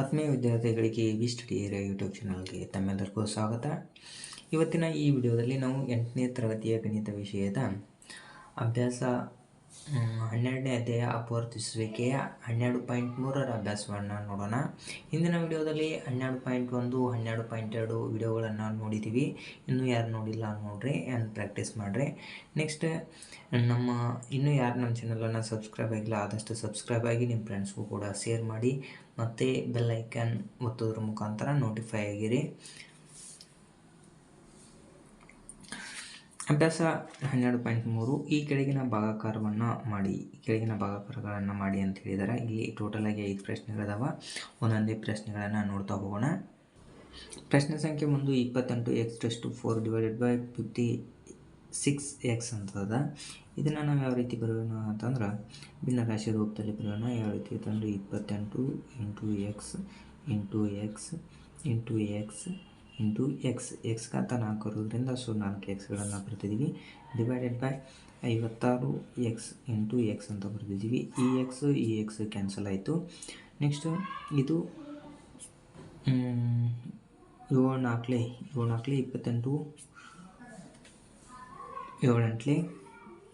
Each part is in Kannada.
ಆತ್ಮೀಯ ವಿದ್ಯಾರ್ಥಿಗಳಿಗೆ ವಿ ಸ್ಟಡಿ ಏರಿಯಾ ಯೂಟ್ಯೂಬ್ ಚಾನಲ್ಗೆ ತಮ್ಮೆಲ್ಲರಿಗೂ ಸ್ವಾಗತ. ಇವತ್ತಿನ ಈ ವಿಡಿಯೋದಲ್ಲಿ ನಾವು ಎಂಟನೇ ತರಗತಿಯ ಗಣಿತ ವಿಷಯದ ಅಭ್ಯಾಸ ಹನ್ನೆರಡನೇ ಅಧ್ಯಾಯ ಅಪವರ್ತಿಸುವಿಕೆಯ ಹನ್ನೆರಡು ಪಾಯಿಂಟ್ ಮೂರರ ಅಭ್ಯಾಸವನ್ನು ನೋಡೋಣ. ಹಿಂದಿನ ವಿಡಿಯೋದಲ್ಲಿ ಹನ್ನೆರಡು ಪಾಯಿಂಟ್ ಒಂದು, ಹನ್ನೆರಡು ಪಾಯಿಂಟ್ ಎರಡು ವಿಡಿಯೋಗಳನ್ನು ನೋಡಿದ್ದೀವಿ ಇನ್ನೂ ಯಾರು ನೋಡಿಲ್ಲ ನೋಡ್ರಿ ಆ್ಯಂಡ್ ಪ್ರಾಕ್ಟೀಸ್ ಮಾಡಿರಿ. ನೆಕ್ಸ್ಟ್ ನಮ್ಮ, ಇನ್ನೂ ಯಾರು ನಮ್ಮ ಚಾನಲನ್ನು ಸಬ್ಸ್ಕ್ರೈಬ್ ಆಗಿಲ್ಲ, ಆದಷ್ಟು ಸಬ್ಸ್ಕ್ರೈಬ್ ಆಗಿ ನಿಮ್ಮ ಫ್ರೆಂಡ್ಸ್ಗೂ ಕೂಡ ಶೇರ್ ಮಾಡಿ. ಮತ್ತು ಬೆಲ್ ಐಕನ್ ಒತ್ತೋದ್ರ ಮುಖಾಂತರ ನೋಟಿಫೈ ಆಗಿರಿ. ಅಭ್ಯಾಸ ಹನ್ನೆರಡು ಪಾಯಿಂಟ್ ಮೂರು, ಈ ಕೆಳಗಿನ ಭಾಗಾಕಾರವನ್ನು ಮಾಡಿ. ಈ ಕೆಳಗಿನ ಭಾಗಾಕಾರಗಳನ್ನು ಮಾಡಿ ಅಂತ ಹೇಳಿದ್ದಾರೆ ಇಲ್ಲಿ ಟೋಟಲ್ ಆಗಿ ಐದು ಪ್ರಶ್ನೆಗಳಿದಾವೆ. ಒಂದೊಂದೇ ಪ್ರಶ್ನೆಗಳನ್ನು ನೋಡ್ತಾ ಹೋಗೋಣ. ಪ್ರಶ್ನೆ ಸಂಖ್ಯೆ ಒಂದು, ಇಪ್ಪತ್ತೆಂಟು x two four divided by fifty six x ಅಂತದ. ಇದನ್ನು ನಾವು ಯಾವ ರೀತಿ ಬರೆಯೋಣ ಅಂತಂದ್ರೆ ಭಿನ್ನರಾಶಿ ರೂಪದಲ್ಲಿ ಬರೆಯೋಣ. ಯಾವ ರೀತಿ ಅಂತಂದರೆ ಇಪ್ಪತ್ತೆಂಟು into x into x into x into x ಎಕ್ಸ್ಗಂತ ನಾಲ್ಕು ಇರೋದ್ರಿಂದ ಸೊ ನಾಲ್ಕು ಎಕ್ಸ್ಗಳನ್ನು ಬರ್ತಿದ್ದೀವಿ ಡಿವೈಡೆಡ್ ಬೈ ಐವತ್ತಾರು ಎಕ್ಸ್ ಇಂಟು ಎಕ್ಸ್ ಅಂತ ಬರ್ತಿದ್ದೀವಿ ಈ ಎಕ್ಸ್ ಈ ಎಕ್ಸ್ ಕ್ಯಾನ್ಸಲ್ ಆಯಿತು. ನೆಕ್ಸ್ಟು ಇದು ಏಳು ನಾಲ್ಕಲೇ ಏಳು ನಾಲ್ಕಲೇ ಇಪ್ಪತ್ತೆಂಟು ಏಳೆಂಟ್ಲೆ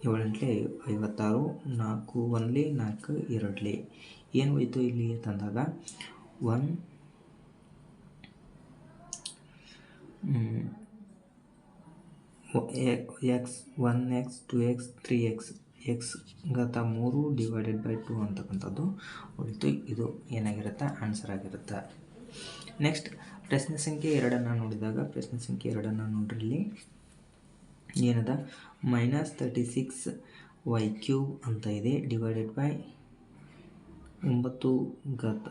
ಏಳೆಂಟ್ಲಿ ಐವತ್ತಾರು, ನಾಲ್ಕು ಒಂದ್ಲಿ, ನಾಲ್ಕು ಎರಡ್ಲಿ. ಏನು ಹೋಯಿತು ಇಲ್ಲಿ ತಂದಾಗ? One x one x, two x, three x x ಗತ ಮೂರು ಡಿವೈಡೆಡ್ ಬೈ ಟು ಅಂತಕ್ಕಂಥದ್ದು ಉಳಿತು ಇದು ಏನಾಗಿರುತ್ತೆ? ಆನ್ಸರ್ ಆಗಿರುತ್ತೆ. ನೆಕ್ಸ್ಟ್, ಪ್ರಶ್ನೆ ಸಂಖ್ಯೆ ಎರಡನ್ನು ನೋಡಿದಾಗ, ಪ್ರಶ್ನೆ ಸಂಖ್ಯೆ ಎರಡನ್ನು ನೋಡ್ರಿ ಇಲ್ಲಿ. ಏನದ? Minus thirty six y cube ಅಂತ ಇದೆ, ಡಿವೈಡೆಡ್ ಬೈ ಒಂಬತ್ತು ಘಾತ,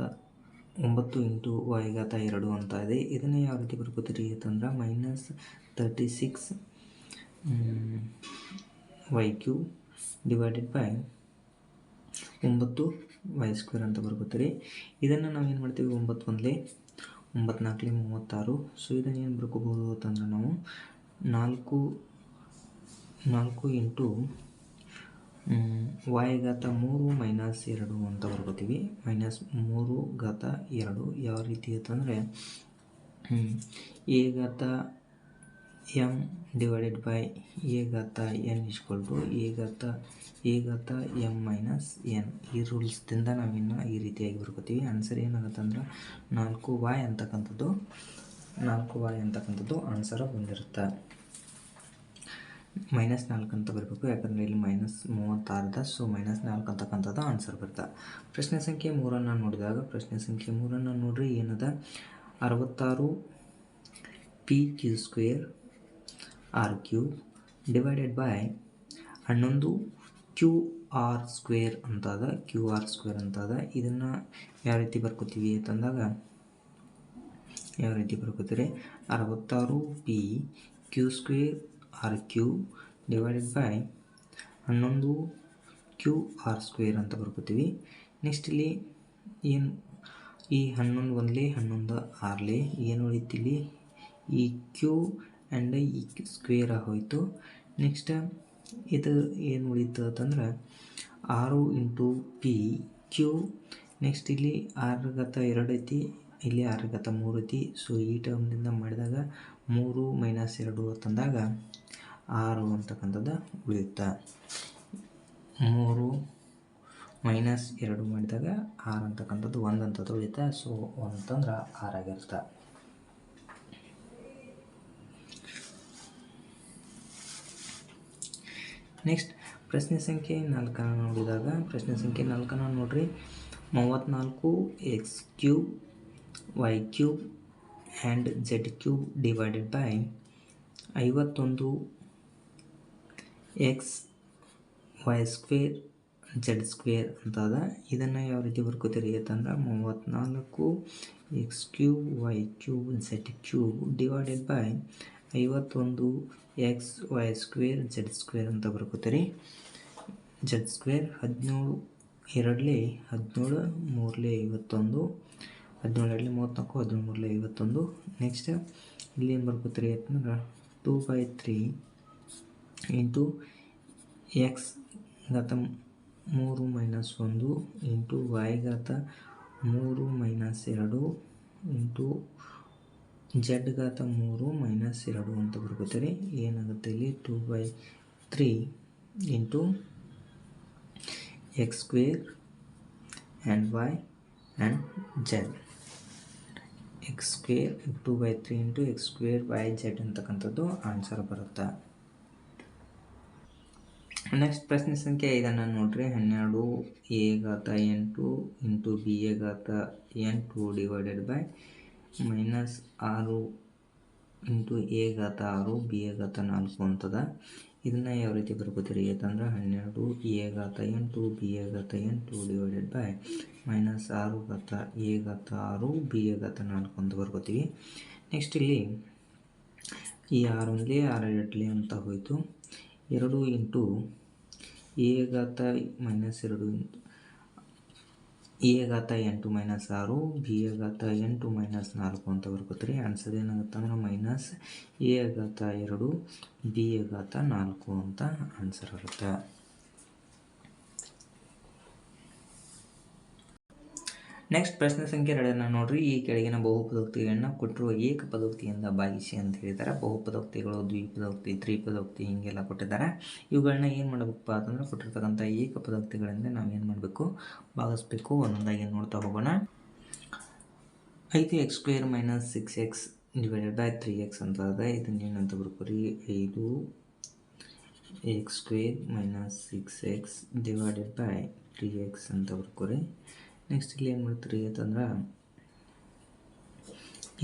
ಒಂಬತ್ತು ಇಂಟು ವೈ ಘಾತ ಎರಡು ಅಂತ ಇದೆ. ಇದನ್ನು ಯಾವ ರೀತಿ ಬರ್ಕೋತೀರಿ ಅಂತಂದ್ರೆ, minus thirty six y cube divided by ಒಂಬತ್ತು ವೈ ಸ್ಕ್ವೇರ್ ಅಂತ ಬರ್ಕೋತೀರಿ. ಇದನ್ನು ನಾವು ಏನು ಮಾಡ್ತೀವಿ? ಒಂಬತ್ತು ಒಂದಲೇ ಒಂಬತ್ತು ನಾಲ್ಕಲಿ ಮೂವತ್ತಾರು. ಸೊ ಇದನ್ನು ಏನು ಬರ್ಕೋಬೋದು ಅಂತಂದ್ರೆ ನಾವು ನಾಲ್ಕು ನಾಲ್ಕು ಇಂಟು ವಾಯ ಘಾತ ಮೂರು ಮೈನಸ್ ಎರಡು ಅಂತ ಬರ್ಕೋತೀವಿ. ಮೈನಸ್ ಮೂರು ಘಾತ ಎರಡು. ಯಾವ ರೀತಿ ಅಂತಂದರೆ ಎ ಘಾತ ಎಂ ಡಿವೈಡೆಡ್ ಬೈ ಎ ಘಾತ ಎನ್ ಇಸ್ಕೊಲ್ ಟು ಎ ಘಾತ ಎ ಘಾತ ಎಂ ಮೈನಸ್ ಎನ್ ಈ ರೂಲ್ಸ್ದಿಂದ ನಾವಿನ್ನು ಈ ರೀತಿಯಾಗಿ ಬರ್ಕೋತೀವಿ. ಆನ್ಸರ್ ಏನಾಗುತ್ತೆ ಅಂದ್ರೆ ನಾಲ್ಕು ವಾಯ್ ಅಂತಕ್ಕಂಥದ್ದು, ನಾಲ್ಕು ವಾಯ್ ಅಂತಕ್ಕಂಥದ್ದು ಆನ್ಸರ್ ಬಂದಿರುತ್ತೆ. ಮೈನಸ್ ನಾಲ್ಕು ಅಂತ ಬರಬೇಕು, ಯಾಕಂದರೆ ಇಲ್ಲಿ ಮೈನಸ್ ಮೂವತ್ತಾರದ ಸೊ ಮೈನಸ್ ನಾಲ್ಕು ಅಂತಕ್ಕಂಥದ್ದು ಆನ್ಸರ್ ಬರುತ್ತೆ ಪ್ರಶ್ನೆ ಸಂಖ್ಯೆ ಮೂರನ್ನು ನೋಡಿದಾಗ, ಪ್ರಶ್ನೆ ಸಂಖ್ಯೆ ಮೂರನ್ನು ನೋಡ್ರಿ, ಏನದ? ಅರವತ್ತಾರು p q square r q divided by ಹನ್ನೊಂದು ಕ್ಯೂ ಆರ್ ಸ್ಕ್ವೇರ್ ಅಂತದ ಕ್ಯೂ ಆರ್ ಸ್ಕ್ವೇರ್ ಅಂತದ. ಇದನ್ನು ಯಾವ ರೀತಿ ಬರ್ಕೋತೀವಿ ಅಂತಂದಾಗ, ಯಾವ ರೀತಿ ಬರ್ಕೋತೀರಿ? ಅರವತ್ತಾರು p q square r q divided by ಹನ್ನೊಂದು ಕ್ಯೂ ಆರ್ ಸ್ಕ್ವೇರ್ ಅಂತ ಬರ್ಕೋತೀವಿ. ನೆಕ್ಸ್ಟ್ ಇಲ್ಲಿ ಏನು ಈ ಹನ್ನೊಂದು ಒಂದಲೇ, ಹನ್ನೊಂದು ಆರ್ಲೆ, ಏನು ಉಳಿತಿಲ್ಲಿ ಈ ಕ್ಯೂ ಆ್ಯಂಡ್ ಈ ಸ್ಕ್ವೇರ್ ಹೋಯಿತು. ನೆಕ್ಸ್ಟ್ ಇದು ಏನು ಉಳಿತು ಅಂತಂದ್ರೆ ಆರು ಇಂಟು ಪಿ ಕ್ಯೂ ನೆಕ್ಸ್ಟ್ ಇಲ್ಲಿ ಆರ್ಗತ ಎರಡು ಐತಿ, ಇಲ್ಲಿ ಆರ್ಗತ ಮೂರು ಐತಿ. ಸೊ ಈ ಟರ್ಮ್ನಿಂದ ಮಾಡಿದಾಗ ಮೂರು ಮೈನಸ್ ಎರಡು ಅಂತಂದಾಗ ಆರು ಅಂತಕ್ಕಂಥದ್ದು ಉಳಿಯುತ್ತೆ. ಮೂರು ಮೈನಸ್ ಎರಡು ಮಾಡಿದಾಗ ಆರು ಅಂತಕ್ಕಂಥದ್ದು ಒಂದು ಅಂತದ್ದು ಉಳಿಯುತ್ತೆ. ಸೊ ಅಂತಂದ್ರೆ ಆರಾಗಿರುತ್ತೆ ನೆಕ್ಸ್ಟ್ ಪ್ರಶ್ನೆ ಸಂಖ್ಯೆ ನಾಲ್ಕನ್ನು ನೋಡಿದಾಗ, ಪ್ರಶ್ನೆ ಸಂಖ್ಯೆ ನಾಲ್ಕನ್ನು ನೋಡ್ರಿ. ಮೂವತ್ತ್ನಾಲ್ಕು x cube y cube and z cube divided by ಐವತ್ತೊಂದು x y square z square ಅಂತದ. ಇದನ್ನು ಯಾವ ರೀತಿ ಬರ್ಕೋತೀರಿ ಅಂತಂದ್ರೆ ಮೂವತ್ತ್ನಾಲ್ಕು x cube y cube z cube divided by ಐವತ್ತೊಂದು x y square z square ಅಂತ ಬರ್ಕೋತೀರಿ. ಜೆಡ್ ಸ್ಕ್ವೇರ್ ಹದಿನೇಳು, ಎರಡಲಿ ಹದಿನೇಳು, ಮೂರಲಿ ಐವತ್ತೊಂದು, ಹದಿನೇಳು ಎರಡಲಿ ಮೂವತ್ತ್ನಾಲ್ಕು ಹದಿನೇಳು ಮೂರಲಿ ಐವತ್ತೊಂದು. ನೆಕ್ಸ್ಟ್ ಇಲ್ಲಿ ಏನು ಬರ್ಕೋತೀರಿ ಅಂತಂದ್ರೆ two by three into x ಘಾತ ಮೂರು ಮೈನಸ್ ಒಂದು ಇಂಟು ವೈ ಘಾತ ಮೂರು ಮೈನಸ್ ಎರಡು ಇಂಟು ಜೆಡ್ ಘಾತ ಮೂರು ಮೈನಸ್ ಎರಡು ಅಂತ ಬರ್ಕೋತೀರಿ. ಏನಾಗುತ್ತೆ ಇಲ್ಲಿ? Two by three into x square and y and z x square two by three into x square y z ಅಂತಕ್ಕಂಥದ್ದು ಆನ್ಸರ್ ಬರುತ್ತೆ. ನೆಕ್ಸ್ಟ್ ಪ್ರಶ್ನೆ ಸಂಖ್ಯೆ ಐದನ್ನು ನೋಡ್ರಿ. ಹನ್ನೆರಡು ಎ ಘಾತ ಎಂಟು ಇಂಟು ಬಿ ಎ ಘಾತ ಎಂಟು ಡಿವೈಡೆಡ್ ಬೈ ಮೈನಸ್ ಆರು ಇಂಟು ಎ ಘಾತ ಆರು ಬಿ ಎ ಘಾತ ನಾಲ್ಕು ಅಂತದ. ಇದನ್ನು ಯಾವ ರೀತಿ ಬರ್ಕೋತೀರಿ ಅಂತಂದ್ರೆ ಹನ್ನೆರಡು ಎ ಘಾತ ಎಂಟು ಬಿ ಎ ಘಾತ ಎಂಟು ಡಿವೈಡೆಡ್ ಬೈ ಮೈನಸ್ ಆರು ಘಾತ ಎ ಘಾತ ಆರು ಬಿ ಎ ಘಾತ ನಾಲ್ಕು ಅಂತ ಬರ್ಕೋತೀವಿ. ನೆಕ್ಸ್ಟ್ ಇಲ್ಲಿ ಈ ಆರು ಒಂದಲೇ ಆರು ಎಟ್ಲಿ ಅಂತ ಹೋಯಿತು. ಎರಡು ಇಂಟು ಎ ಘಾತ ಮೈನಸ್ ಎರಡು ಇಂಟು ಎ ಘಾತ ಎಂಟು ಮೈನಸ್ ಆರು ಬಿ ಎ ಘಾತ ಎಂಟು ಮೈನಸ್ ನಾಲ್ಕು ಅಂತ ಬರ್ಕೋತೀರಿ. ಆನ್ಸರ್ ಏನಾಗುತ್ತೆ ಅಂದ್ರೆ ಮೈನಸ್ ಎ ಘಾತ ಎರಡು ಬಿ ಎ ಘಾತ ನಾಲ್ಕು ಅಂತ ಆನ್ಸರ್ ಆಗುತ್ತೆ. ನೆಕ್ಸ್ಟ್ ಪ್ರಶ್ನೆ ಸಂಖ್ಯೆ ಎರಡನ್ನು ನೋಡ್ರಿ. ಈ ಕೆಳಗಿನ ಬಹುಪದೋಕ್ತಿಗಳನ್ನ ಕೊಟ್ಟಿರುವ ಏಕ ಪದೋಕ್ತಿಯಿಂದ ಭಾಗಿಸಿ ಅಂತ ಹೇಳಿದ್ದಾರೆ ಬಹುಪದೋಕ್ತಿಗಳು, ದ್ವಿಪದೋಕ್ತಿ, ತ್ರಿಪದೋಕ್ತಿ ಹೀಗೆಲ್ಲ ಕೊಟ್ಟಿದ್ದಾರೆ ಇವುಗಳನ್ನ ಏನು ಮಾಡಬೇಕಪ್ಪ ಅಂತಂದ್ರೆ ಕೊಟ್ಟಿರ್ತಕ್ಕಂಥ ಏಕ ಪದೋಕ್ತಿಗಳಿಂದ ನಾವು ಏನು ಮಾಡಬೇಕು? ಭಾಗಿಸ್ಬೇಕು. ಒಂದೊಂದಾಗಿ ನೋಡ್ತಾ ಹೋಗೋಣ. ಐದು x square minus six x divided by three x ಅಂತ ಅದ ಇದನ್ನ ಏನಂತ ಬರ್ಕೋರಿ? ಐದು x square minus six x divided by three x ಅಂತ ಬರ್ಕೋರಿ. ನೆಕ್ಸ್ಟ್ ಇಲ್ಲಿ ಏನು ಮಾಡ್ತೀರಿ ಅಂತಂದ್ರೆ,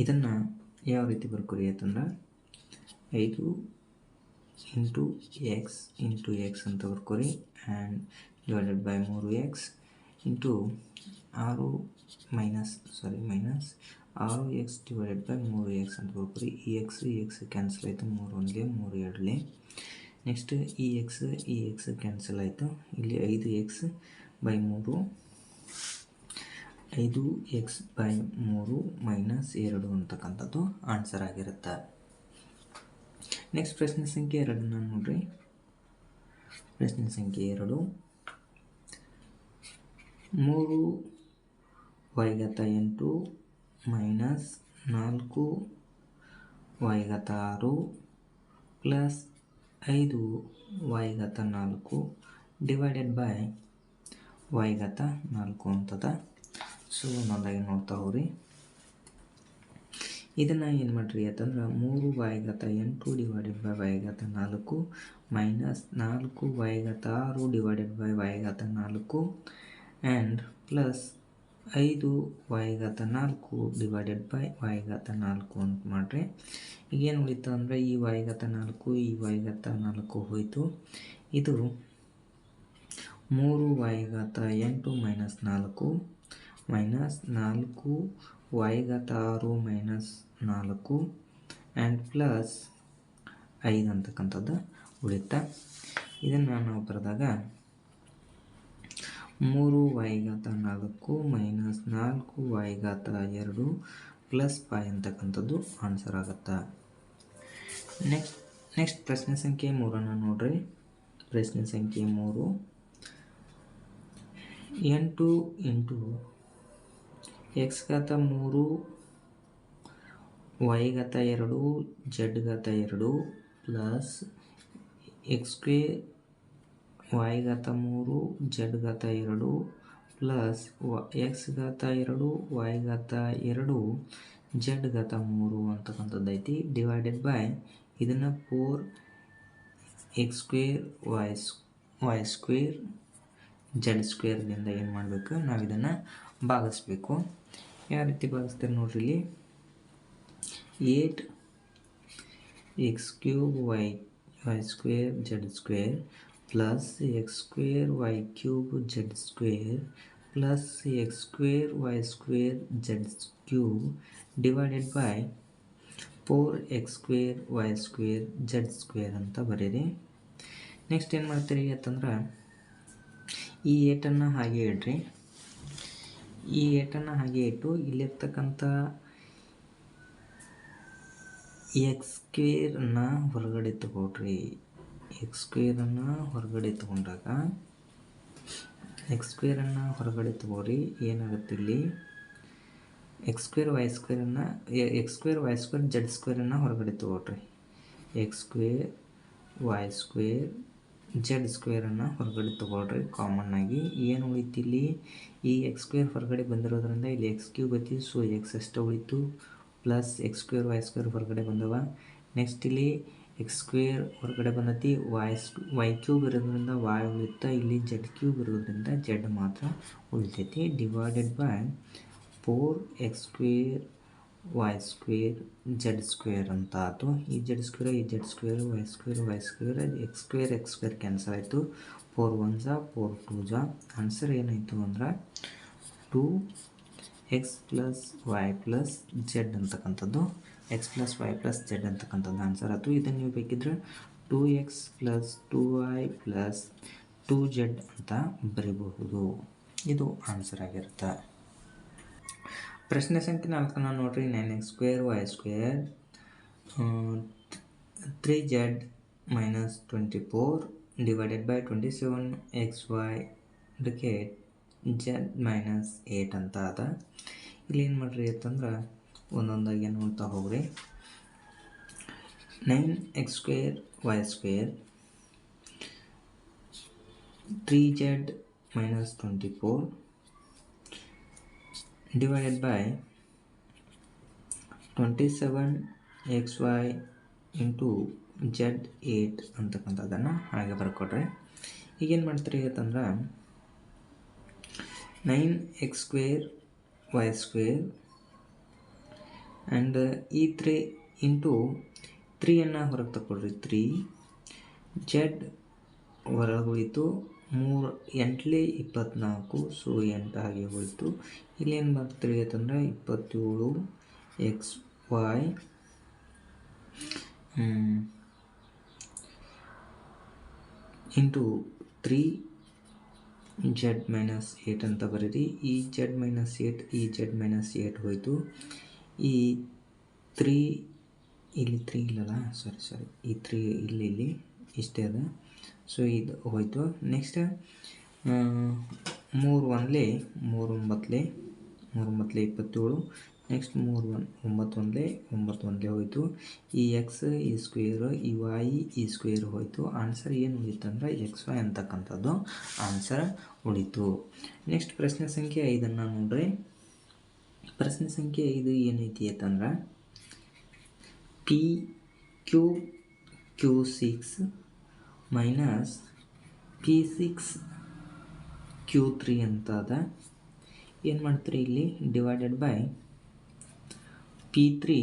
ಇದನ್ನು ಯಾವ ರೀತಿ ಬರ್ಕೊರಿ ಅಂತಂದ್ರೆ, ಐದು ಇಂಟು ಎಕ್ಸ್ ಇಂಟು ಎಕ್ಸ್ ಅಂತ ಬರ್ಕೊರಿ ಆ್ಯಂಡ್ ಡಿವೈಡೆಡ್ ಬೈ ಮೂರು ಎಕ್ಸ್ ಇಂಟು ಆರು ಮೈನಸ್ ಸಾರಿ ಮೈನಸ್ ಆರು ಎಕ್ಸ್ ಡಿವೈಡೆಡ್ ಬೈ ಮೂರು ಎಕ್ಸ್ ಅಂತ ಬರ್ಕೊರಿ ಈ ಎಕ್ಸ್ ಈ ಎಕ್ಸ್ ಕ್ಯಾನ್ಸಲ್ ಆಯಿತು, ಮೂರು ಒಂದು ಮೂರು ಎರಡಲಿ ನೆಕ್ಸ್ಟ್ ಈ ಎಕ್ಸ್ ಈ ಎಕ್ಸ್ ಕ್ಯಾನ್ಸಲ್ ಆಯಿತು. ಇಲ್ಲಿ ಐದು ಎಕ್ಸ್ ಬೈ ಮೂರು ಐದು ಎಕ್ಸ್ ಬೈ ಮೂರು ಮೈನಸ್ ಎರಡು ಅಂತಕ್ಕಂಥದ್ದು ಆನ್ಸರ್ ಆಗಿರುತ್ತೆ. ನೆಕ್ಸ್ಟ್ ಪ್ರಶ್ನೆ ಸಂಖ್ಯೆ ಎರಡನ್ನ ನೋಡ್ರಿ. ಪ್ರಶ್ನೆ ಸಂಖ್ಯೆ ಎರಡು. ಮೂರು ವೈಗತ ಎಂಟು ಮೈನಸ್ ನಾಲ್ಕು ವೈಗತ ಆರು ಪ್ಲಸ್ ಐದು ವೈಗತ ನಾಲ್ಕು ಡಿವೈಡೆಡ್ ಬೈ ವೈಗತ ನಾಲ್ಕು ಅಂತದ. ಸೊ ಒಂದೊಂದಾಗಿ ನೋಡ್ತಾ ಹೋಗ್ರಿ ಇದನ್ನು ಏನು ಮಾಡಿರಿ ಅಂತಂದ್ರೆ ಮೂರು ವೈಗತ ಎಂಟು ಡಿವೈಡೆಡ್ ಬೈ ವೈಗತ ನಾಲ್ಕು ಮೈನಸ್ ನಾಲ್ಕು ವೈಗತ ಆರು ಡಿವೈಡೆಡ್ ಬೈ ವೈಗತ ನಾಲ್ಕು ಆ್ಯಂಡ್ ಪ್ಲಸ್ ಐದು ವೈಗತ ನಾಲ್ಕು ಡಿವೈಡೆಡ್ ಬೈ ವೈಗತ ನಾಲ್ಕು ಅಂತ ಮಾಡಿರಿ. ಈಗೇನು ಉಳಿತು ಅಂದರೆ ಈ ವೈಗತ ನಾಲ್ಕು, ಈ ವೈಗತ ನಾಲ್ಕು ಹೋಯಿತು. ಇದು ಮೂರು ವೈಗತ ಎಂಟು ಮೈನಸ್ ನಾಲ್ಕು ಮೈನಸ್ ನಾಲ್ಕು ವೈಗತ ಆರು ಮೈನಸ್ ನಾಲ್ಕು ಆ್ಯಂಡ್ ಪ್ಲಸ್ ಐದು ಅಂತಕ್ಕಂಥದ್ದು ಉಳಿತಾ ಇದನ್ನು ನಾವು ಬರೆದಾಗ ಮೂರು ವೈಗತ ನಾಲ್ಕು ಮೈನಸ್ ನಾಲ್ಕು ವೈಗತ ಎರಡು ಪ್ಲಸ್ ಫೈ ಅಂತಕ್ಕಂಥದ್ದು ಆನ್ಸರ್ ಆಗುತ್ತೆ. ನೆಕ್ಸ್ಟ್ ನೆಕ್ಸ್ಟ್ ಪ್ರಶ್ನೆ ಸಂಖ್ಯೆ ಮೂರನ್ನು ನೋಡ್ರಿ. ಪ್ರಶ್ನೆ ಸಂಖ್ಯೆ ಮೂರು. ಎಂಟು ಇಂಟು ಎಕ್ಸ್ ಘಾತ ಮೂರು, ವೈ ಘಾತ ಎರಡು ಜೆಡ್ ಘಾತ ಎರಡು ಪ್ಲಸ್ ಎಕ್ಸ್ ಸ್ಕ್ವೇರ್ ವೈ ಘಾತ ಮೂರು ಜೆಡ್ ಘಾತ ಎರಡು ಪ್ಲಸ್ ವ, ಎಕ್ಸ್ ಘಾತ ಎರಡು, ವೈ ಘಾತ ಎರಡು ಜೆಡ್ ಘಾತ ಮೂರು ಅಂತಕ್ಕಂಥದ್ದು ಐತಿ ಡಿವೈಡೆಡ್ ಬೈ ಇದನ್ನು four x square, y y square z ಸ್ಕ್ವೇರ್ದಿಂದ ಏನು ಮಾಡಬೇಕು? ನಾವು ಇದನ್ನು ಭಾಗಿಸ್ಬೇಕು. ಯಾವ ರೀತಿ ಭಾಗಿಸ್ತಾರೆ ನೋಡ್ರಿ ಇಲ್ಲಿ. Eight x cube y y square z square plus x square y cube z square plus x square y square z cube divided by four x square y square z square ಅಂತ ಬರೀರಿ. ನೆಕ್ಸ್ಟ್ ಏನು ಮಾಡ್ತೀರಿ ಅಂತಂದ್ರೆ ಈ ಏಟನ್ನು ಹಾಗೆ ಇಡ್ರಿ. ಈ ಏಟನ್ನು ಹಾಗೆ ಇಟ್ಟು ಇಲ್ಲಿರ್ತಕ್ಕಂಥ ಎಕ್ಸ್ ಸ್ಕ್ವೇರನ್ನು ಹೊರಗಡೆ ತಗೊಳ್ರಿ. ಎಕ್ಸ್ ಸ್ಕ್ವೇರನ್ನು ಹೊರಗಡೆ ತಗೊಂಡಾಗ ಎಕ್ಸ್ ಸ್ಕ್ವೇರನ್ನು ಹೊರಗಡೆ ತಗೋರಿ. ಏನಾಗುತ್ತೆ ಇಲ್ಲಿ? X square y ಸ್ಕ್ವೇರನ್ನು x square y square z ಸ್ಕ್ವೇರನ್ನು ಹೊರಗಡೆ ತಗೊಳ್ರಿ. X square y square z ಸ್ಕ್ವೇರನ್ನು ಹೊರಗಡೆ ತೊಗೊಳ್ರಿ. ಕಾಮನ್ ಆಗಿ ಏನು ಉಳಿತು ಇಲ್ಲಿ? ಈ ಎಕ್ಸ್ ಸ್ಕ್ವೇರ್ ಹೊರಗಡೆ ಬಂದಿರೋದ್ರಿಂದ ಇಲ್ಲಿ ಎಕ್ಸ್ ಕ್ಯೂಬ್ ಐತಿ. ಸೊ ಎಕ್ಸ್ ಎಷ್ಟು ಉಳಿತು? Plus X square Y square ಹೊರಗಡೆ ಬಂದವ. ನೆಕ್ಸ್ಟ್ ಇಲ್ಲಿ ಎಕ್ಸ್ ಸ್ಕ್ವೇರ್ ಹೊರಗಡೆ ಬಂದತಿ. ವೈ ಸ್ಕ್ ವೈ ಕ್ಯೂಬ್ ಇರೋದ್ರಿಂದ ವೈ ಉಳಿತಾ. ಇಲ್ಲಿ ಜೆಡ್ ಕ್ಯೂಬ್ ಇರೋದ್ರಿಂದ ಜೆಡ್ ಮಾತ್ರ ಉಳಿತೈತಿ. Divided by four x square y square z square ಅಂತ ಆಯಿತು. ಈ ಜೆಡ್ ಸ್ಕ್ವೇರ್ ಈ z square y square y square x square x square cancel ಆಯಿತು. ಫೋರ್ ಒನ್ ಜಾ ಫೋರ್ ಟೂ ಜಾ ಆನ್ಸರ್ ಏನಾಯಿತು ಅಂದ್ರೆ two X plus Y plus Z ಅಂತಕ್ಕಂಥದ್ದು. X plus Y plus Z ಅಂತಕ್ಕಂಥದ್ದು ಆನ್ಸರ್ ಆಯಿತು. ಇದನ್ನು ನೀವು ಬೇಕಿದ್ರೆ two X plus two Y plus two Z ಅಂತ ಬರೀಬಹುದು. ಇದು ಆನ್ಸರ್ ಆಗಿರುತ್ತೆ. ಪ್ರಶ್ನೆ ಸಂಖ್ಯೆ ನಾಲ್ಕನ್ನು ನೋಡ್ರಿ nine x square y square three z minus twenty four divided by twenty seven x y ಅದಕ್ಕೆ ಜೆಡ್ ಮೈನಸ್ ಏಟ್ ಅಂತ ಅದ ಇಲ್ಲಿ ಏನು ಮಾಡ್ರಿ ಅಂತಂದ್ರೆ ಒಂದೊಂದಾಗಿ ನೋಡ್ತಾ ಹೋಗ್ರಿ. Nine x square Y square three Z minus twenty four divided by 27 X Y into Z eight ಅಂತಕ್ಕಂಥದ್ದನ್ನು ಹಾಗೆ ಬರ್ಕೊಡ್ರಿ ಈಗೇನು ಮಾಡ್ತೀರಿ ಅಂತಂದ್ರೆ nine X square Y square and ಈ ತ್ರೀ ಇಂಟು ತ್ರೀಯನ್ನು ಹೊರಗೆ ತಗೊಳ್ರಿ ತ್ರೀ ಜೆಡ್ ಹೊರಗೆ ಹೋಯಿತು ಮೂರು ಎಂಟ್ಲೆ ಇಪ್ಪತ್ತ್ನಾಲ್ಕು ಸೊ ಎಂಟು ಹಾಗೆ ಹೋಯಿತು. ಇಲ್ಲೇನು ಬರ್ತೀರಿ ಅಂತಂದರೆ ಇಪ್ಪತ್ತೇಳು x y into three z minus eight ಅಂತ ಬರೀರಿ. ಈ ಜೆಡ್ ಮೈನಸ್ ಏಟ್, ಈ ಜೆಡ್ ಮೈನಸ್ ಏಟ್ ಹೋಯಿತು. ಈ ತ್ರೀ, ಇಲ್ಲಿ ತ್ರೀ ಇಲ್ಲಲ್ಲ? ಸಾರಿ ಸಾರಿ ಈ ತ್ರೀ ಇಲ್ಲಿ ಇಲ್ಲಿ, ಇಷ್ಟೇ ಅದ. ಸೊ ಇದು ಹೋಯಿತು. ನೆಕ್ಸ್ಟ್ ಮೂರು ಒಂದಲೇ, ಮೂರು ಒಂಬತ್ತಲೆ ಮೂರು ಒಂಬತ್ತಲೆ ಇಪ್ಪತ್ತೇಳು. ನೆಕ್ಸ್ಟ್ ಮೂರು ಒನ್, ಒಂಬತ್ತು ಒಂದಲೇ ಒಂಬತ್ತು ಒಂದಲೇ ಹೋಯಿತು. ಈ ಎಕ್ಸ್ ಈ ಸ್ಕ್ವೇರ್ ಈ ವೈ ಈ ಸ್ಕ್ವೇರ್ ಹೋಯಿತು. ಆನ್ಸರ್ ಏನು ಉಳಿತು ಅಂದರೆ ಎಕ್ಸ್ ವೈ ಅಂತಕ್ಕಂಥದ್ದು ಆನ್ಸರ್ ಉಳಿತು. ನೆಕ್ಸ್ಟ್ ಪ್ರಶ್ನೆ ಸಂಖ್ಯೆ ಐದನ್ನು ನೋಡ್ರಿ. ಪ್ರಶ್ನೆ ಸಂಖ್ಯೆ ಐದು ಏನೈತಿ ಅಂತಂದ್ರೆ p q q six minus p six q three ಅಂತ ಅದ ಏನು ಮಾಡ್ತೀರಿ ಇಲ್ಲಿ? Divided by p three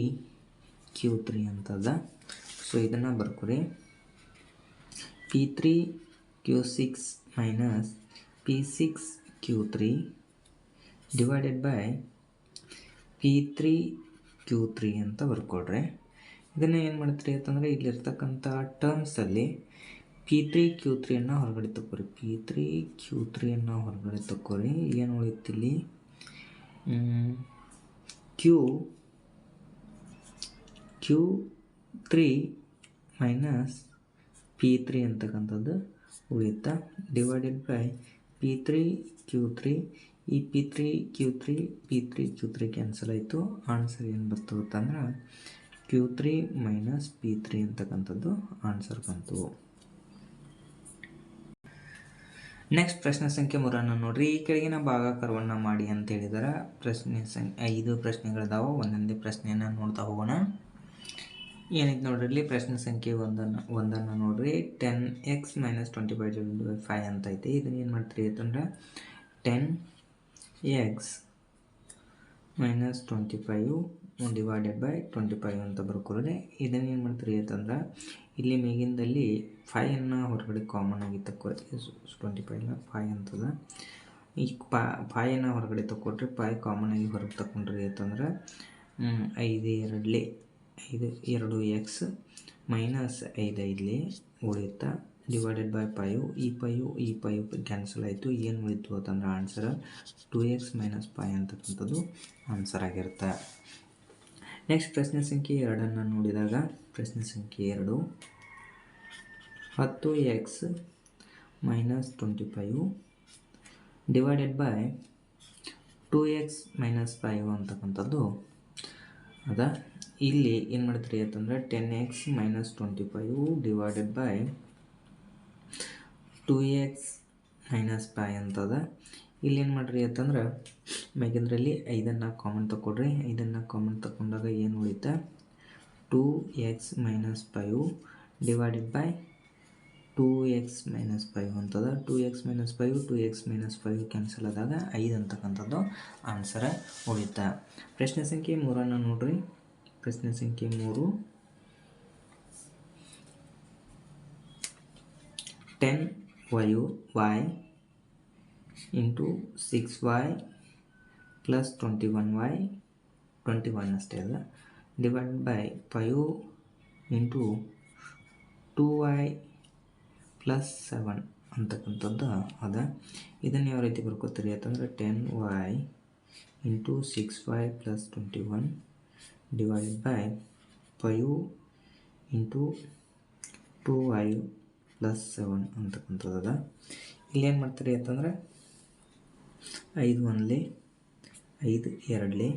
q three ಅಂತದ. ಸೊ ಇದನ್ನು ಬರ್ಕೊರಿ p three q six minus p six q three divided by p three q three ಅಂತ ಬರ್ಕೊಡ್ರಿ. ಇದನ್ನು ಏನು ಮಾಡ್ತೀರಿ ಅಂತಂದರೆ, ಇಲ್ಲಿರ್ತಕ್ಕಂಥ ಟರ್ಮ್ಸಲ್ಲಿ ಪಿ ತ್ರೀ ಕ್ಯೂ ತ್ರೀಯನ್ನು ಹೊರಗಡೆ ತಗೋರಿ ಪಿ ತ್ರೀ ಕ್ಯೂ ತ್ರೀಯನ್ನು ಹೊರಗಡೆ ತಗೋರಿ ಏನು ಉಳಿತಿಲ್ಲಿ q q three minus p three ಅಂತಕ್ಕಂಥದ್ದು ಉಳಿಯುತ್ತಾ? Divided by p three q three ಈ p three q three p three q three cancel ಆಯಿತು. ಆನ್ಸರ್ ಏನು ಬರ್ತದಂದ್ರೆ q three minus p three ಅಂತಕ್ಕಂಥದ್ದು ಆನ್ಸರ್ ಬಂತು. ನೆಕ್ಸ್ಟ್ ಪ್ರಶ್ನೆ ಸಂಖ್ಯೆ ಮೂರನ್ನು ನೋಡ್ರಿ. ಈ ಕೆಳಗಿನ ಭಾಗಾಕಾರವನ್ನು ಮಾಡಿ ಅಂತ ಹೇಳಿದರೆ. ಪ್ರಶ್ನೆ ಸಂಖ್ಯೆ ಐದು ಪ್ರಶ್ನೆಗಳಿದಾವೆ. ಒಂದೊಂದೇ ಪ್ರಶ್ನೆಯನ್ನು ನೋಡ್ತಾ ಹೋಗೋಣ. ಏನಿದೆ ನೋಡ್ರಿ ಪ್ರಶ್ನೆ ಸಂಖ್ಯೆ ಒಂದನ್ನು ಒಂದನ್ನು ನೋಡ್ರಿ. Ten x minus twenty five divide by five ಅಂತ ಐತೆ. ಇದನ್ನು ಏನು ಮಾಡ್ತೀರಿ ಅಂತಂದ್ರೆ ten x minus twenty five divided by twenty five ಅಂತ ಬರ್ಕೊಳ್ರಿ ಇದನ್ನು ಏನು ಮಾಡ್ತೀರಿ ಅಂತಂದ್ರೆ ಇಲ್ಲಿ ಮೇಗಿಂದಲ್ಲಿ ಫೈವನ್ನು ಹೊರಗಡೆ ಕಾಮನ್ ಆಗಿ ತಕ್ಕೊಳ್ತೀವಿ. ಟ್ವೆಂಟಿ ಫೈವ್ನ ಫೈ ಅಂತದ. ಈ ಪಾ ಫೈಯನ್ನು ಹೊರಗಡೆ ತಕ್ಕೊಟ್ರಿ ಫೈ ಕಾಮನ್ ಆಗಿ ಹೊರಗೆ ತಗೊಂಡ್ರಿ ಅಂತಂದ್ರೆ ಐದು ಎರಡಲಿ, ಐದು, ಎರಡು ಎಕ್ಸ್ ಮೈನಸ್ ಐದು ಐದಲಿ ಉಳಿಯುತ್ತಾ? ಡಿವೈಡೆಡ್ ಬೈ ಫೈವ್ ಈ ಫೈವ್ ಈ ಫೈವ್ ಕ್ಯಾನ್ಸಲ್ ಆಯಿತು. ಏನು ಉಳಿತು ಅಂತಂದ್ರೆ answer two x minus five ಅಂತಕ್ಕಂಥದ್ದು ಆನ್ಸರ್ ಆಗಿರುತ್ತೆ. ನೆಕ್ಸ್ಟ್ ಪ್ರಶ್ನೆ ಸಂಖ್ಯೆ ಎರಡನ್ನು ನೋಡಿದಾಗ ಪ್ರಶ್ನೆ ಸಂಖ್ಯೆ ಎರಡು. ಹತ್ತು x minus twenty five divided by two x minus five ಅಂತಕ್ಕಂಥದ್ದು. ಅದ, ಇಲ್ಲಿ ಏನು ಮಾಡ್ತೀರಿ ಅಂತಂದರೆ ten x minus twenty five divided by two x minus five ಅಂತದ. ಇಲ್ಲಿ ಏನು ಮಾಡಿರಿ ಅಂತಂದ್ರೆ ಮ್ಯಾಗಿಂದ್ರಲ್ಲಿ ಐದನ್ನು ಕಾಮನ್ ತಗೊಳ್ರಿ ಐದನ್ನು ಕಾಮನ್ ತಗೊಂಡಾಗ ಏನು ಉಳಿತಾ x minus five divided by two x minus five ಅಂತದ. Two x minus five two x minus five cancel ಆದಾಗ ಐದು ಅಂತಕ್ಕಂಥದ್ದು ಆನ್ಸರ ಉಳಿತಾ ಪ್ರಶ್ನೆ ಸಂಖ್ಯೆ ಮೂರನ್ನು ನೋಡ್ರಿ. ಪ್ರಶ್ನೆ ಸಂಖ್ಯೆ ಮೂರು. Ten y y into six y plus twenty one y twenty one ಅಷ್ಟೇ ಅಲ್ಲ divide by five into two y plus seven ಅಂತಕ್ಕಂಥದ್ದು ಅದ. ಇದನ್ನು ಯಾವ ರೀತಿ ಬರ್ಕೋತೀರಿ ಅಂತಂದರೆ ten y into six y plus twenty one divided by five into two y plus seven ಅಂತಕ್ಕಂಥದ್ದು ಅದ. ಇಲ್ಲಿ ಏನು ಮಾಡ್ತೀರಿ ಅಂತಂದ್ರೆ ಐದು ಒಂದ್ಲಿ, ಐದು ಎರಡಲಿ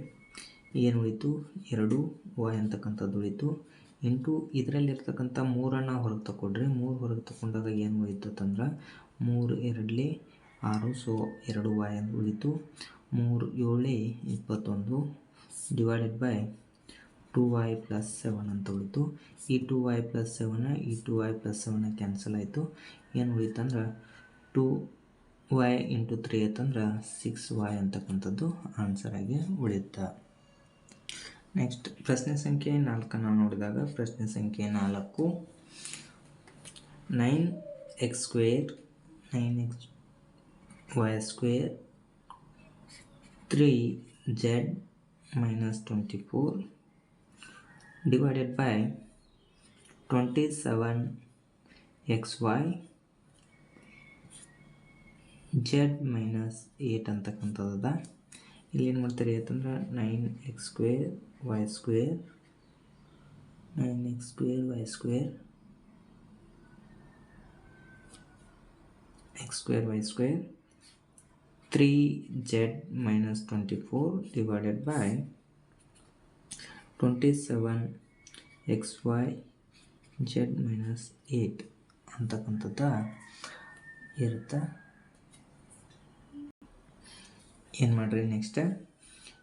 ಏನು ಉಳಿತು ಎರಡು. ವೈ ಅಂತಕ್ಕಂಥದ್ದು ಉಳಿತು? ಇಂಟು ಇದರಲ್ಲಿರ್ತಕ್ಕಂಥ ಮೂರನ್ನು ಹೊರಗೆ ತಗೊಂಡ್ರಿ ಮೂರು ಹೊರಗೆ ತಗೊಂಡಾಗ ಏನು ಉಳಿತು ಅಂತಂದ್ರೆ ಮೂರು ಎರಡಲಿ ಆರು. ಸೊ, ಎರಡು ವಾಯ್ ಅಂತ ಉಳಿತು. ಮೂರು ಏಳು ಇಪ್ಪತ್ತೊಂದು divided by two y plus seven ಅಂತ ಉಳಿತು. ಈ ಟೂ ವೈ ಪ್ಲಸ್ ಸೆವೆನ್, ಈ two y plus seven cancel ಆಯಿತು. ಏನು ಉಳಿತಂದ್ರೆ ಟೂ ವೈ ಇಂಟು ತ್ರೀ ಅಂತಂದ್ರೆ ಸಿಕ್ಸ್ ವೈ ಅಂತಕ್ಕಂಥದ್ದು ಆನ್ಸರ್ ಆಗಿ ಉಳಿಯುತ್ತೆ. ನೆಕ್ಸ್ಟ್ ಪ್ರಶ್ನೆ ಸಂಖ್ಯೆ ನಾಲ್ಕನ್ನು ನೋಡಿದಾಗ ಪ್ರಶ್ನೆ ಸಂಖ್ಯೆ ನಾಲ್ಕು. Nine x square nine x y square three z minus twenty four divided by twenty seven x y z minus eight ಅಂತಕ್ಕಂಥದ್ದು ಇಲ್ಲಿ ಏನು ಮಾಡ್ತಾರೆ ಅಂತಂದ್ರೆ nine x square y square nine x square y square x square y square three z minus twenty four divided by twenty seven x y z minus eight ಅಂತಕ್ಕಂಥದ್ದು ಇರುತ್ತೆ. ಏನು ಮಾಡಿರಿ ನೆಕ್ಸ್ಟ್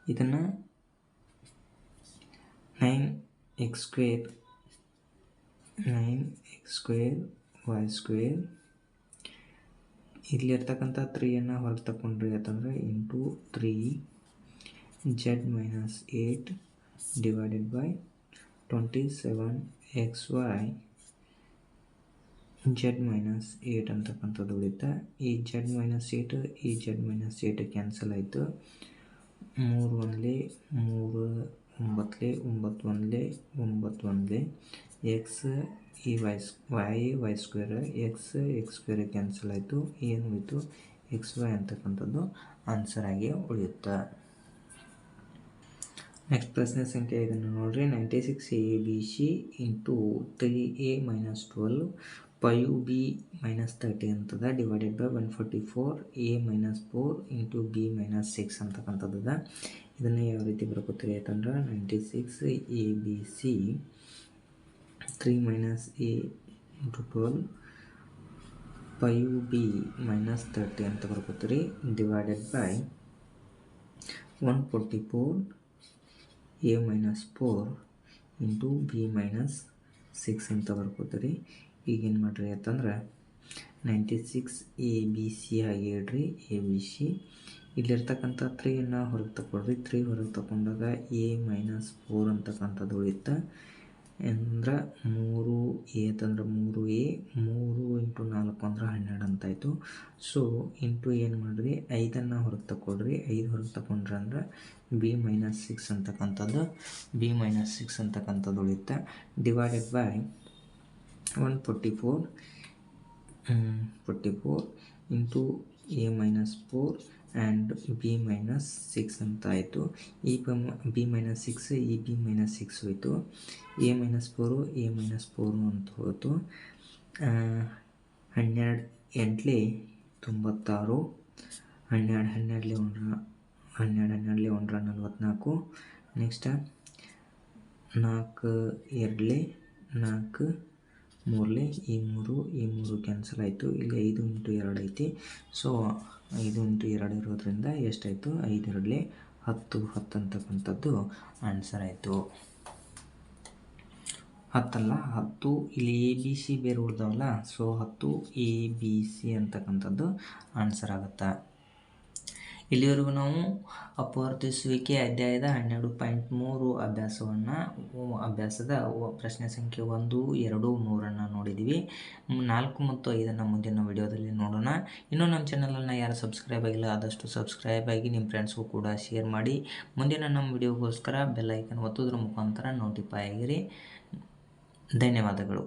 ಇದನ್ನು nine x square nine x square Y square ಇಲ್ಲಿರ್ತಕ್ಕಂಥ ತ್ರೀಯನ್ನು ಹೊರಗೆ ತಗೊಂಡ್ರಿ ಅಂತಂದರೆ into three Z minus eight divided by 27xy z minus eight ಅಂತಕ್ಕಂಥದ್ದು ಉಳಿತಾ ಈ ಜೆಡ್ ಮೈನಸ್ ಏಟ್ ಈ ಜೆಡ್ ಮೈನಸ್ ಏಟ್ ಕ್ಯಾನ್ಸಲ್ ಆಯಿತು. ಮೂರು ಒಂದ್ಲೆ ಮೂರು ಒಂಬತ್ತಲೆ ಒಂಬತ್ತು ಒಂದ್ಲೆ ಒಂಬತ್ತು ಒಂದ್ಲೆ ಎಕ್ಸ್ ಈ y y y square x x square cancel ಆಯಿತು. ಏನು ಹೋಯಿತು? ಎಕ್ಸ್ ವೈ ಅಂತಕ್ಕಂಥದ್ದು ಆನ್ಸರ್ ಆಗಿ ಉಳಿಯುತ್ತೆ. ನೆಕ್ಸ್ಟ್ ಪ್ರಶ್ನೆ ಸಂಖ್ಯೆ ಇದನ್ನು ನೋಡಿರಿ. Ninety six a b c into three a minus twelve five b minus thirty ಅಂತದ. Divided by one forty four a minus four into b minus six ಅಂತಕ್ಕಂಥದ್ದು ಇದನ್ನು ಯಾವ ರೀತಿ ಬರ್ಕೋತೀರಿ ಅಂತಂದ್ರೆ ninety six a b c three minus a into twelve five b minus thirty ಅಂತ ಬರ್ಕೋತೀರಿ divided by one forty four a minus four into b minus six ಅಂತ ಬರ್ಕೋತೀರಿ. ಈಗೇನು ಮಾಡಿರಿ ಅಂತಂದ್ರೆ ninety six a b c ಹಾಗೆ ಇಡ್ರಿ ಎ ಬಿ ಸಿ ಇಲ್ಲಿರ್ತಕ್ಕಂಥ ತ್ರೀಯನ್ನು ಹೊರಗೆ ತಗೊಳ್ರಿ ತ್ರೀ ಹೊರಗೆ ತಗೊಂಡಾಗ ಎ ಮೈನಸ್ ಫೋರ್ ಅಂತಕ್ಕಂಥದ್ದು ಉಳಿಯುತ್ತೆ. ಅಂದ್ರೆ ಮೂರು ಎ ಅಂತಂದ್ರೆ ಮೂರು ಎ ಮೂರು ಇಂಟು ನಾಲ್ಕು ಅಂದ್ರೆ ಹನ್ನೆರಡು ಅಂತಾಯಿತು. ಸೊ ಇಂಟು ಏನು ಮಾಡಿರಿ? ಐದನ್ನು ಹೊರಗೆ ತಗೊಳ್ರಿ ಐದು ಹೊರಗೆ ತಗೊಂಡ್ರೆ ಅಂದ್ರೆ ಬಿ ಮೈನಸ್ ಸಿಕ್ಸ್ ಅಂತಕ್ಕಂಥದ್ದು ಬಿ ಮೈನಸ್ ಸಿಕ್ಸ್ ಅಂತಕ್ಕಂಥದ್ದು ಉಳಿಯುತ್ತೆ. Divided by one forty four forty four into a minus four and b minus six ಅಂತ ಆಯಿತು. ಈ ಬಿ ಮೈನಸ್ ಸಿಕ್ಸ್, ಈ ಬಿ ಮೈನಸ್ ಸಿಕ್ಸ್ ಹೋಯಿತು. A minus four, a minus four ಅಂತ ಹೋಯಿತು. ಹನ್ನೆರಡು ಎಂಟ್ಲಿ ತೊಂಬತ್ತಾರು, ಹನ್ನೆರಡು ಹನ್ನೆರಡಲಿ ಒಂದ್ರ, ಹನ್ನೆರಡು ಹನ್ನೆರಡಲಿ ಒಂದರ ನಲ್ವತ್ನಾಲ್ಕು. ನೆಕ್ಸ್ಟ್ ನಾಲ್ಕು ಎರಡಲಿ ನಾಲ್ಕು ಮೂರಲೆ, ಈ ಮೂರು ಈ ಮೂರು ಕ್ಯಾನ್ಸಲ್ ಆಯಿತು. ಇಲ್ಲಿ ಐದು ಇಂಟು ಎರಡು ಐತಿ. ಸೊ ಐದು ಇಂಟು ಎರಡು ಇರೋದ್ರಿಂದ ಎಷ್ಟಾಯಿತು? ಐದು ಎರಡಲೆ ಹತ್ತು ಹತ್ತು ಅಂತಕ್ಕಂಥದ್ದು ಆನ್ಸರ್ ಆಯಿತು. ಹತ್ತಲ್ಲ, ಹತ್ತು, ಇಲ್ಲಿ ಎ ಬಿ ಸಿ ಬೇರೆ ಉಳ್ದವಲ್ಲ ಸೊ ಹತ್ತು ಎ ಬಿ ಸಿ ಅಂತಕ್ಕಂಥದ್ದು ಆನ್ಸರ್ ಆಗುತ್ತೆ? ಇಲ್ಲಿವರೆಗೂ ನಾವು ಅಪವರ್ತಿಸುವಿಕೆ ಅಧ್ಯಾಯದ ಹನ್ನೆರಡು ಪಾಯಿಂಟ್ ಮೂರು ಅಭ್ಯಾಸವನ್ನು ಅಭ್ಯಾಸದ ಪ್ರಶ್ನೆ ಸಂಖ್ಯೆ ಒಂದು, ಎರಡು, ಮೂರನ್ನು ನೋಡಿದ್ದೀವಿ ನಾಲ್ಕು ಮತ್ತು ಐದನ್ನು ಮುಂದಿನ ವಿಡಿಯೋದಲ್ಲಿ ನೋಡೋಣ. ಇನ್ನೂ ನಮ್ಮ ಚಾನಲನ್ನು ಯಾರು ಸಬ್ಸ್ಕ್ರೈಬ್ ಆಗಿಲ್ಲ, ಆದಷ್ಟು ಸಬ್ಸ್ಕ್ರೈಬ್ ಆಗಿ ನಿಮ್ಮ ಫ್ರೆಂಡ್ಸ್ಗೂ ಕೂಡ ಶೇರ್ ಮಾಡಿ. ಮುಂದಿನ ನಮ್ಮ ವಿಡಿಯೋಗೋಸ್ಕರ ಬೆಲ್ಲೈಕನ್ ಒತ್ತೋದ್ರ ಮುಖಾಂತರ ನೋಟಿಫೈ ಆಗಿರಿ. ಧನ್ಯವಾದಗಳು.